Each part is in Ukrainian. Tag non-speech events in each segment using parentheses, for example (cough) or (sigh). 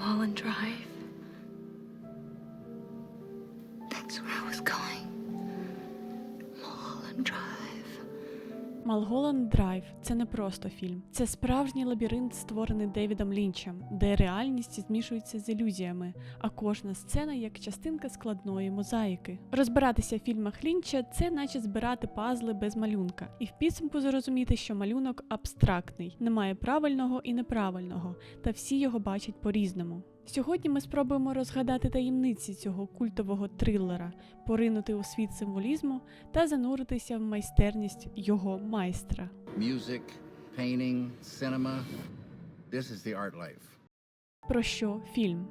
Mulholland Drive. Малголанд Драйв це не просто фільм, це справжній лабіринт, створений Девідом Лінчем, де реальність змішується з ілюзіями, а кожна сцена як частинка складної мозаїки. Розбиратися в фільмах Лінча це наче збирати пазли без малюнка, і в підсумку зрозуміти, що малюнок абстрактний, немає правильного і неправильного, та всі його бачать по-різному. Сьогодні ми спробуємо розгадати таємниці цього культового трилера, поринути у світ символізму та зануритися в майстерність його майстра. music, painting, cinema. This is the art life. Про що фільм?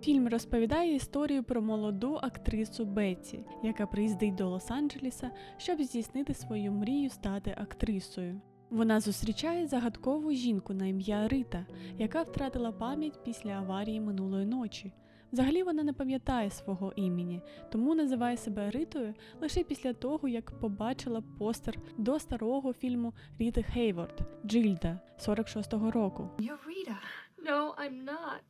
Фільм розповідає історію про молоду актрису Бетті, яка приїздить до Лос-Анджелеса, щоб здійснити свою мрію стати актрисою. Вона зустрічає загадкову жінку на ім'я Рита, яка втратила пам'ять після аварії минулої ночі. Взагалі вона не пам'ятає свого імені, тому називає себе Ритою лише після того, як побачила постер до старого фільму Ріти Хейворд Джильда 46-го року. No, I'm not.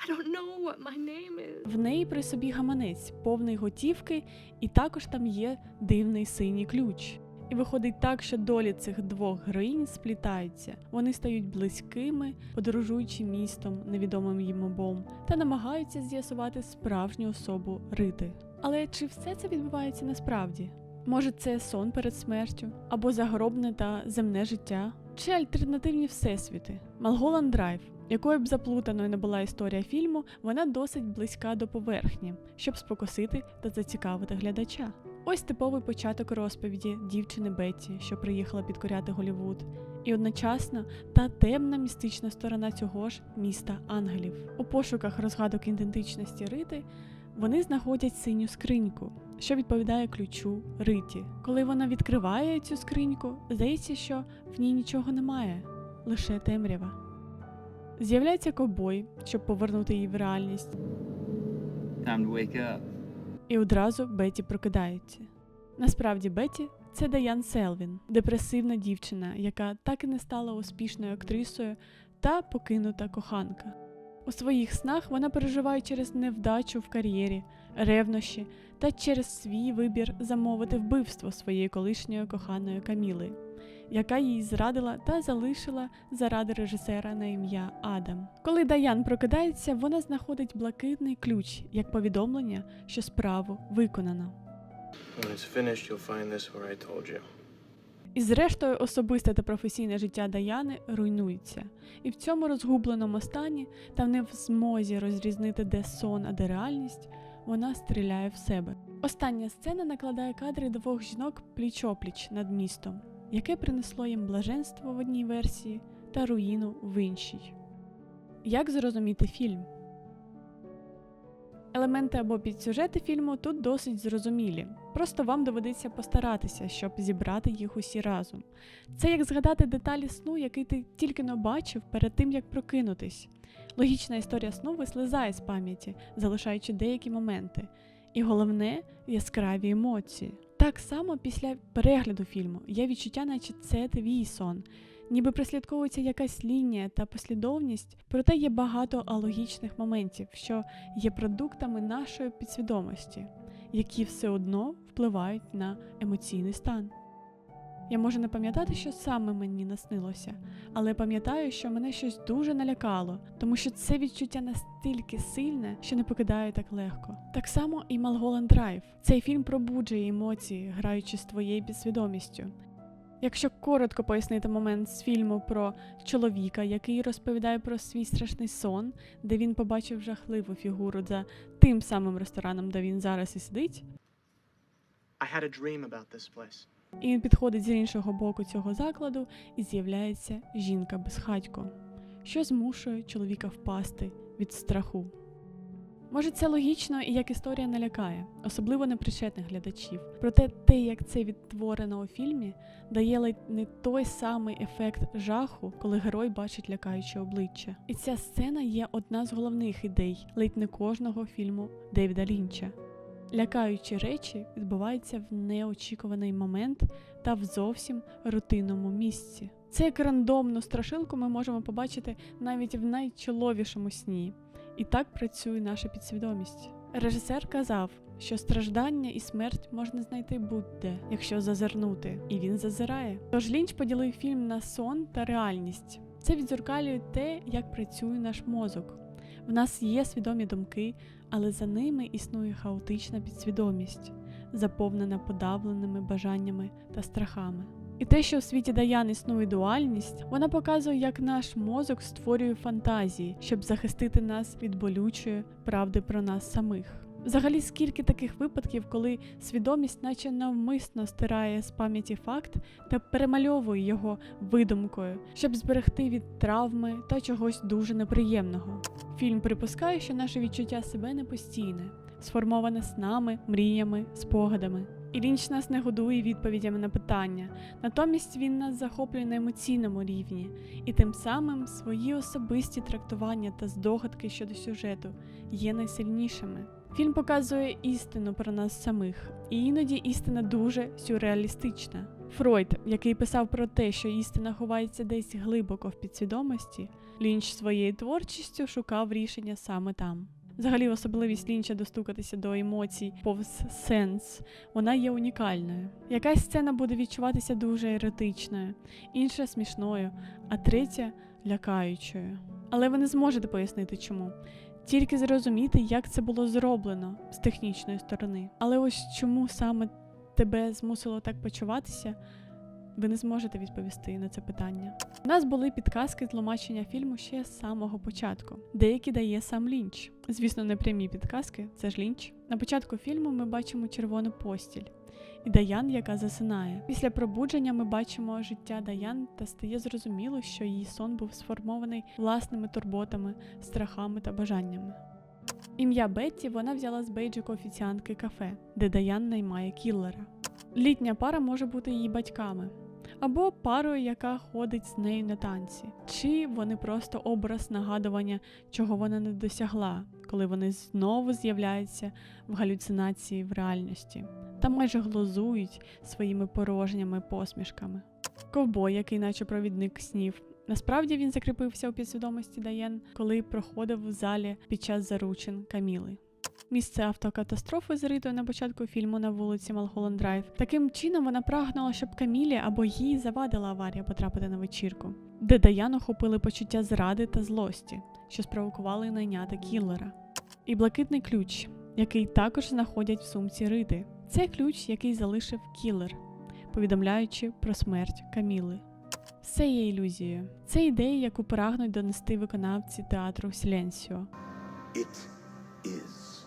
I don't know what my name is. В неї при собі гаманець, повний готівки, і також там є дивний синій ключ. І виходить так, що долі цих двох героїнь сплітаються. Вони стають близькими, подорожуючи містом, невідомим їм обом, та намагаються з'ясувати справжню особу Рити. Але чи все це відбувається насправді? Може, це сон перед смертю, або загробне та земне життя, чи альтернативні всесвіти? Малголанд Драйв, якою б заплутаною не була історія фільму, вона досить близька до поверхні, щоб спокусити та зацікавити глядача. Ось типовий початок розповіді дівчини Бетті, що приїхала підкоряти Голівуд, і одночасно та темна містична сторона цього ж міста ангелів. У пошуках розгадок ідентичності Рити вони знаходять синю скриньку, що відповідає ключу Риті. Коли вона відкриває цю скриньку, здається, що в ній нічого немає, лише темрява. З'являється ковбой, щоб повернути її в реальність, Time to wake up. І одразу Беті прокидається. Насправді Беті це Даян Селвін, депресивна дівчина, яка так і не стала успішною актрисою та покинута коханка. У своїх снах вона переживає через невдачу в кар'єрі, ревнощі та через свій вибір замовити вбивство своєї колишньої коханої Каміли, яка їй зрадила та залишила заради режисера на ім'я Адам. Коли Даян прокидається, вона знаходить блакитний ключ як повідомлення, що справу виконано. І зрештою особисте та професійне життя Даяни руйнується, і в цьому розгубленому стані та не в змозі розрізнити, де сон, а де реальність, вона стріляє в себе. Остання сцена накладає кадри двох жінок пліч-опліч над містом, яке принесло їм блаженство в одній версії та руїну в іншій. Як зрозуміти фільм? Елементи або підсюжети фільму тут досить зрозумілі. Просто вам доведеться постаратися, щоб зібрати їх усі разом. Це як згадати деталі сну, який ти тільки но бачив перед тим, як прокинутись. Логічна історія сну вислизає з пам'яті, залишаючи деякі моменти. І головне яскраві емоції. Так само після перегляду фільму є відчуття, наче це твій сон, ніби прослідковується якась лінія та послідовність, проте є багато алогічних моментів, що є продуктами нашої підсвідомості, які все одно впливають на емоційний стан. Я можу не пам'ятати, що саме мені наснилося, але пам'ятаю, що мене щось дуже налякало, тому що це відчуття настільки сильне, що не покидає так легко. Так само і Малголанд Драйв. Цей фільм пробуджує емоції, граючи з твоєю підсвідомістю. Якщо коротко пояснити момент з фільму про чоловіка, який розповідає про свій страшний сон, де він побачив жахливу фігуру за тим самим рестораном, де він зараз і сидить, I had a dream about this place. І він підходить з іншого боку цього закладу, і з'являється жінка безхатько, що змушує чоловіка впасти від страху. Може, це логічно і як історія не лякає, особливо непричетних глядачів. Проте те, як це відтворено у фільмі, дає ледь не той самий ефект жаху, коли герой бачить лякаюче обличчя. І ця сцена є одна з головних ідей ледь не кожного фільму Девіда Лінча. Лякаючі речі відбуваються в неочікуваний момент та в зовсім рутинному місці. Це як рандомну страшилку ми можемо побачити навіть в найчоловішому сні. І так працює наша підсвідомість. Режисер казав, що страждання і смерть можна знайти будь-де, якщо зазирнути, і він зазирає. Тож Лінч поділив фільм на сон та реальність. Це відзеркалює те, як працює наш мозок. В нас є свідомі думки, але за ними існує хаотична підсвідомість, заповнена подавленими бажаннями та страхами. І те, що в світі Даян існує дуальність, вона показує, як наш мозок створює фантазії, щоб захистити нас від болючої правди про нас самих. Взагалі, скільки таких випадків, коли свідомість, наче навмисно стирає з пам'яті факт та перемальовує його видумкою, щоб зберегти від травми та чогось дуже неприємного. Фільм припускає, що наше відчуття себе не постійне, сформоване снами, мріями, спогадами. І Лінч нас не годує відповідями на питання, натомість він нас захоплює на емоційному рівні, і тим самим свої особисті трактування та здогадки щодо сюжету є найсильнішими. Фільм показує істину про нас самих, і іноді істина дуже сюрреалістична. Фройд, який писав про те, що істина ховається десь глибоко в підсвідомості, Лінч своєю творчістю шукав рішення саме там. Взагалі, особливість Лінча достукатися до емоцій повз сенс, вона є унікальною. Якась сцена буде відчуватися дуже еротичною, інша смішною, а третя лякаючою. Але ви не зможете пояснити чому. Тільки зрозуміти, як це було зроблено з технічної сторони. Але ось чому саме тебе змусило так почуватися, ви не зможете відповісти на це питання. У нас були підказки тлумачення фільму ще з самого початку. Деякі дає сам Лінч. Звісно, не прямі підказки, це ж Лінч. На початку фільму ми бачимо червону постіль і Даян, яка засинає. Після пробудження ми бачимо життя Даян та стає зрозуміло, що її сон був сформований власними турботами, страхами та бажаннями. Ім'я Бетті вона взяла з бейджику офіціантки кафе, де Даян наймає кіллера. Літня пара може бути її батьками, або парою, яка ходить з нею на танці, чи вони просто образ нагадування, чого вона не досягла, коли вони знову з'являються в галюцинації в реальності та майже глузують своїми порожніми посмішками. Ковбой, який наче провідник снів. Насправді він закріпився у підсвідомості Даєн, коли проходив в залі під час заручин Каміли. Місце автокатастрофи зрито на початку фільму на вулиці Малхолланд Драйв. Таким чином вона прагнула, щоб Камілі або їй завадила аварія потрапити на вечірку, де Даян охопили почуття зради та злості, що спровокували найняти кіллера. І блакитний ключ, який також знаходять в сумці Рити. Це ключ, який залишив кілер, повідомляючи про смерть Каміли. Все є ілюзією. Це ідея, яку прагнуть донести виконавці театру Сіленсіо. It is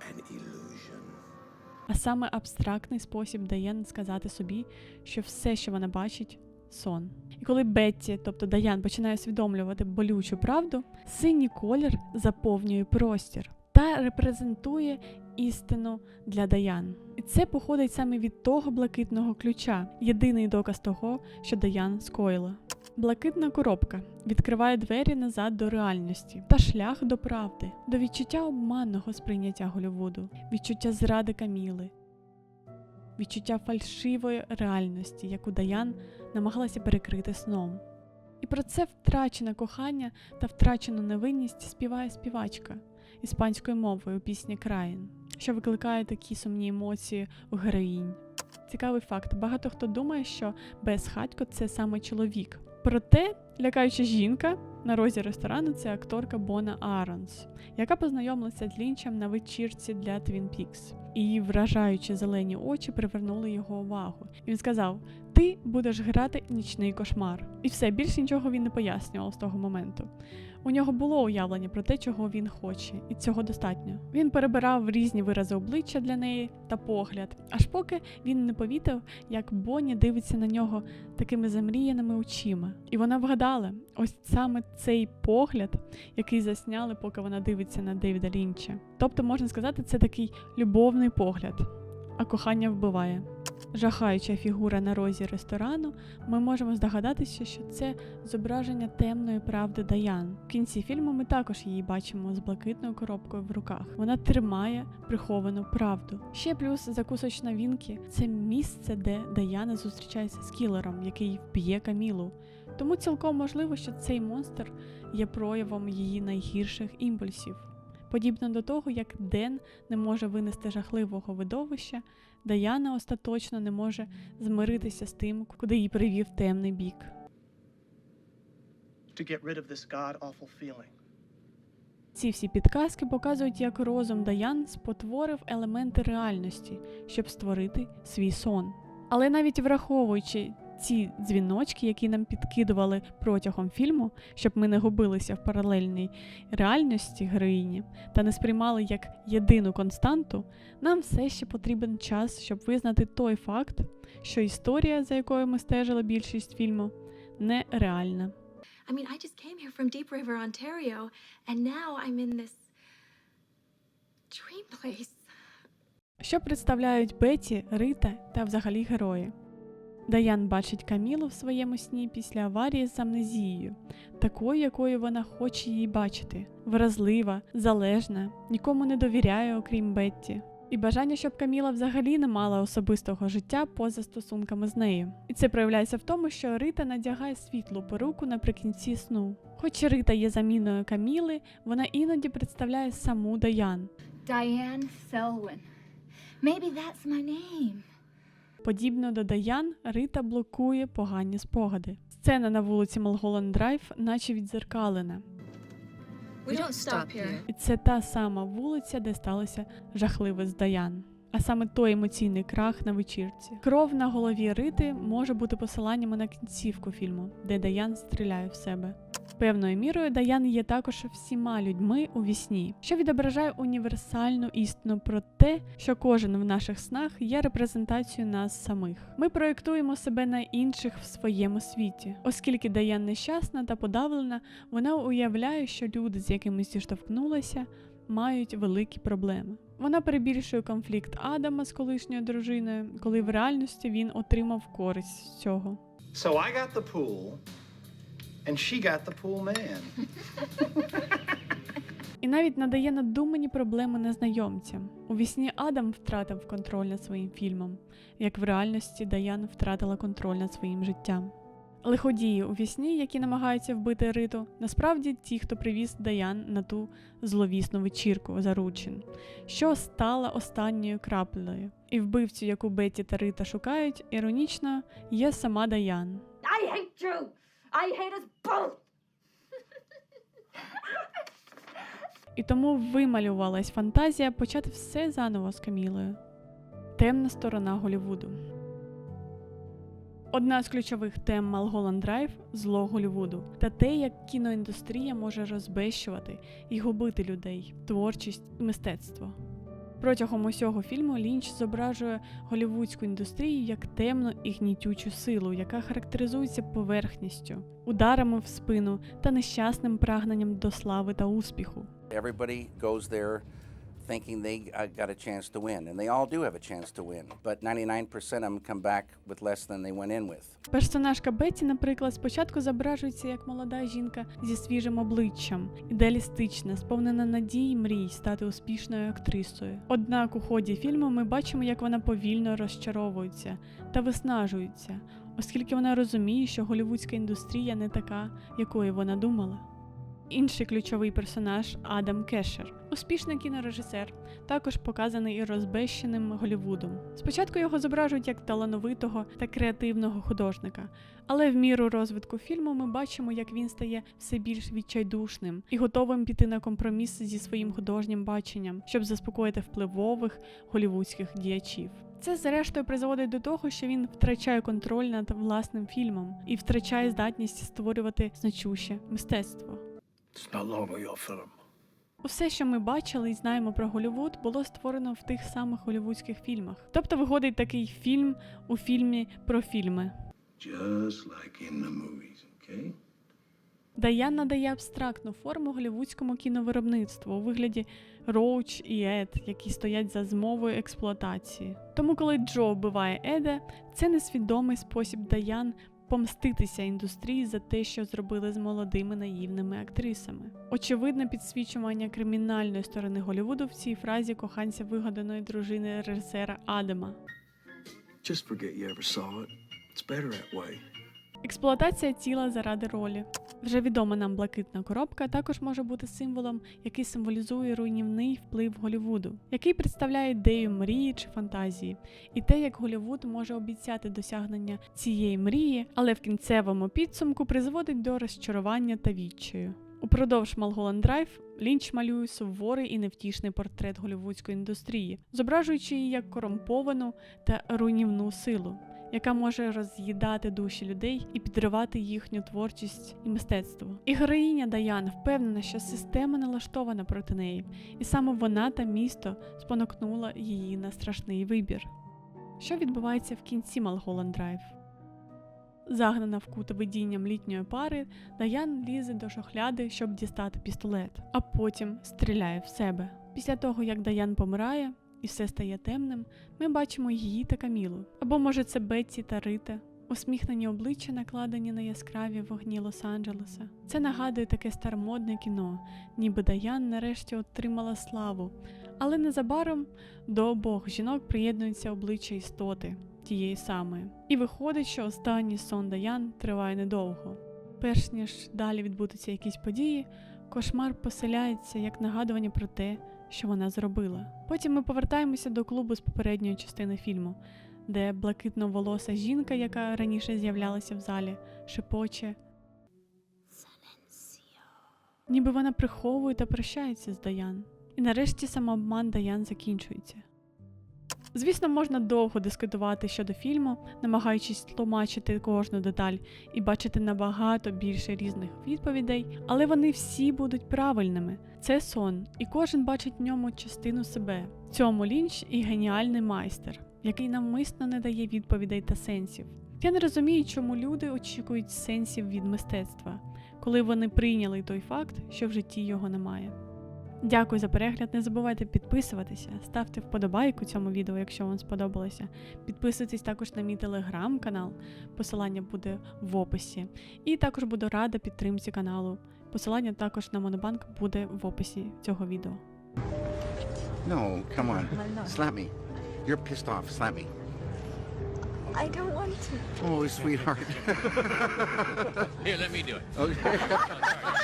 an illusion. а саме абстрактний спосіб дає сказати собі, що все, що вона бачить, сон. І коли Бетті, тобто Даян, починає усвідомлювати болючу правду, синій колір заповнює простір та репрезентує істину для Даян. І це походить саме від того блакитного ключа, єдиний доказ того, що Даян скоїла. Блакитна коробка відкриває двері назад до реальності та шлях до правди, до відчуття обманного сприйняття Голлівуду, відчуття зради Каміли, відчуття фальшивої реальності, яку Даян намагалася перекрити сном. І про це втрачене кохання та втрачену невинність співає співачка іспанською мовою пісні Країн, що викликає такі сумні емоції у героїнь. Цікавий факт: багато хто думає, що безхатько це саме чоловік. Проте, лякаюча жінка на розі ресторану це акторка Бона Аронс, яка познайомилася з Лінчем на вечірці для Peaks. І її вражаючі зелені очі привернули його увагу. І він сказав: Ти будеш грати нічний кошмар. І все, більше нічого він не пояснював з того моменту. У нього було уявлення про те, чого він хоче, і цього достатньо. Він перебирав різні вирази обличчя для неї та погляд, аж поки він не помітив, як Бонні дивиться на нього такими замріяними очима. І вона вгадала, ось саме цей погляд, який засняли, поки вона дивиться на Девіда Лінча. Тобто, можна сказати, це такий любовний погляд, а кохання вбиває. Жахаюча фігура на розі ресторану, ми можемо здогадатися, що це зображення темної правди Даян. В кінці фільму ми також її бачимо з блакитною коробкою в руках. Вона тримає приховану правду. Ще плюс закусочна Вінкі це місце, де Даяна зустрічається з кілером, який вб'є Камілу. Тому цілком можливо, що цей монстр є проявом її найгірших імпульсів. Подібно до того, як Ден не може винести жахливого видовища, Даяна остаточно не може змиритися з тим, куди її привів темний бік. Ці всі підказки показують, як розум Даян спотворив елементи реальності, щоб створити свій сон. Але навіть враховуючи ці дзвіночки, які нам підкидували протягом фільму, щоб ми не губилися в паралельній реальності героїні та не сприймали як єдину константу, нам все ще потрібен час, щоб визнати той факт, що історія, за якою ми стежили більшість фільму, нереальна. I mean, I just came here from Deep River, Ontario, and now I'm in this dream place. Що представляють Беті, Рита та взагалі герої? Даян бачить Камілу в своєму сні після аварії з амнезією, такою, якою вона хоче її бачити, вразлива, залежна, нікому не довіряє, окрім Бетті. І бажання, щоб Каміла взагалі не мала особистого життя поза стосунками з нею. І це проявляється в тому, що Рита надягає світлу поруку наприкінці сну. Хоч Рита є заміною Каміли, вона іноді представляє саму Даян. Selwyn. Maybe that's my name. Подібно до Даян, Рита блокує погані спогади. Сцена на вулиці Малголанд Драйв, наче відзеркалена. We don't stop here. І це та сама вулиця, де сталося жахливе з Даян. А саме той емоційний крах на вечірці. Кров на голові Рити може бути посиланнями на кінцівку фільму, де Даян стріляє в себе. Певною мірою Даян є також всіма людьми у вісні, що відображає універсальну істину про те, що кожен в наших снах є репрезентацією нас самих. Ми проєктуємо себе на інших в своєму світі. Оскільки Даян нещасна та подавлена, вона уявляє, що люди, з якими зіштовхнулася, мають великі проблеми. Вона перебільшує конфлікт Адама з колишньою дружиною, коли в реальності він отримав користь з цього. So I got the pool, and she got the pool man. І навіть надає надумані проблеми незнайомцям. У вісні Адам втратив контроль над своїм фільмом, як в реальності Даян втратила контроль над своїм життям. Лиходії у вісні, які намагаються вбити Риту, насправді ті, хто привіз Даян на ту зловісну вечірку заручин, що стала останньою краплею. І вбивцю, яку Бетті та Рита шукають, іронічно є сама Даян. I hate you. I hate us both. І тому вималювалась фантазія почати все заново з Камілою. Темна сторона Голівуду. Одна з ключових тем Малголанд Драйв зло Голівуду та те, як кіноіндустрія може розбещувати і губити людей, творчість і мистецтво. Протягом усього фільму Лінч зображує голівудську індустрію як темну і гнітючу силу, яка характеризується поверхністю, ударами в спину та нещасним прагненням до слави та успіху. Everybody goes there thinking they uh, got a chance to win, and they all do have a chance to win. But 99% of them come back with less than they went in with. Персонажка Бетті, наприклад, спочатку зображується як молода жінка зі свіжим обличчям, ідеалістична, сповнена надій і мрій стати успішною актрисою. Однак у ході фільму ми бачимо, як вона повільно розчаровується та виснажується, оскільки вона розуміє, що голівудська індустрія не така, якою вона думала. Інший ключовий персонаж Адам Кешер, успішний кінорежисер, також показаний і розбещеним Голівудом. Спочатку його зображують як талановитого та креативного художника, але в міру розвитку фільму ми бачимо, як він стає все більш відчайдушним і готовим піти на компроміс зі своїм художнім баченням, щоб заспокоїти впливових голівудських діячів. Це зрештою призводить до того, що він втрачає контроль над власним фільмом і втрачає здатність створювати значуще мистецтво. It's no longer your film. Усе, що ми бачили і знаємо про Голлівуд, було створено в тих самих голлівудських фільмах. Тобто виходить такий фільм у фільмі про фільми. Just like in the movies, okay? Даян надає абстрактну форму голівудському кіновиробництву у вигляді Роуч і Ед, які стоять за змовою експлуатації. Тому, коли Джо вбиває Еда, це несвідомий спосіб Даян помститися індустрії за те, що зробили з молодими наївними актрисами. Очевидне підсвічування кримінальної сторони Голлівуду в цій фразі коханця вигаданої дружини режисера Адама. Just forget you ever saw it. It's better that way. Експлуатація тіла заради ролі. Вже відома нам блакитна коробка також може бути символом, який символізує руйнівний вплив Голлівуду, який представляє ідею мрії чи фантазії, і те, як Голлівуд може обіцяти досягнення цієї мрії, але в кінцевому підсумку призводить до розчарування та відчаю. Упродовж Малголанд Драйв Лінч малює суворий і невтішний портрет голівудської індустрії, зображуючи її як корумповану та руйнівну силу яка може роз'їдати душі людей і підривати їхню творчість і мистецтво. І героїня Даян впевнена, що система налаштована проти неї, і саме вона та місто спонукнула її на страшний вибір. Що відбувається в кінці Малголанд Драйв? Загнана в кут видінням літньої пари, Даян лізе до шохляди, щоб дістати пістолет, а потім стріляє в себе. Після того, як Даян помирає, і все стає темним, ми бачимо її та Камілу. Або може це Бетті та Рита, усміхнені обличчя, накладені на яскраві вогні Лос-Анджелеса. Це нагадує таке старомодне кіно, ніби Даян нарешті отримала славу. Але незабаром до обох жінок приєднується обличчя істоти тієї самої. І виходить, що останній сон Даян триває недовго. Перш ніж далі відбудуться якісь події, кошмар поселяється як нагадування про те, що вона зробила. Потім ми повертаємося до клубу з попередньої частини фільму, де блакитноволоса жінка, яка раніше з'являлася в залі, шепоче. Ніби вона приховує та прощається з Даян. І нарешті самообман Даян закінчується. Звісно, можна довго дискутувати щодо фільму, намагаючись тлумачити кожну деталь і бачити набагато більше різних відповідей, але вони всі будуть правильними. Це сон, і кожен бачить в ньому частину себе. Цьому лінч і геніальний майстер, який навмисно не дає відповідей та сенсів. Я не розумію, чому люди очікують сенсів від мистецтва, коли вони прийняли той факт, що в житті його немає. Дякую за перегляд. Не забувайте підписуватися, ставте вподобайку цьому відео, якщо вам сподобалося. Підписуйтесь також на мій телеграм-канал, посилання буде в описі. І також буду рада підтримці каналу. Посилання також на Монобанк буде в описі цього відео. No, come on. Slap me. You're pissed off. Slap me. I don't want to. Oh, sweetheart. Here, let me do it. okay. (laughs)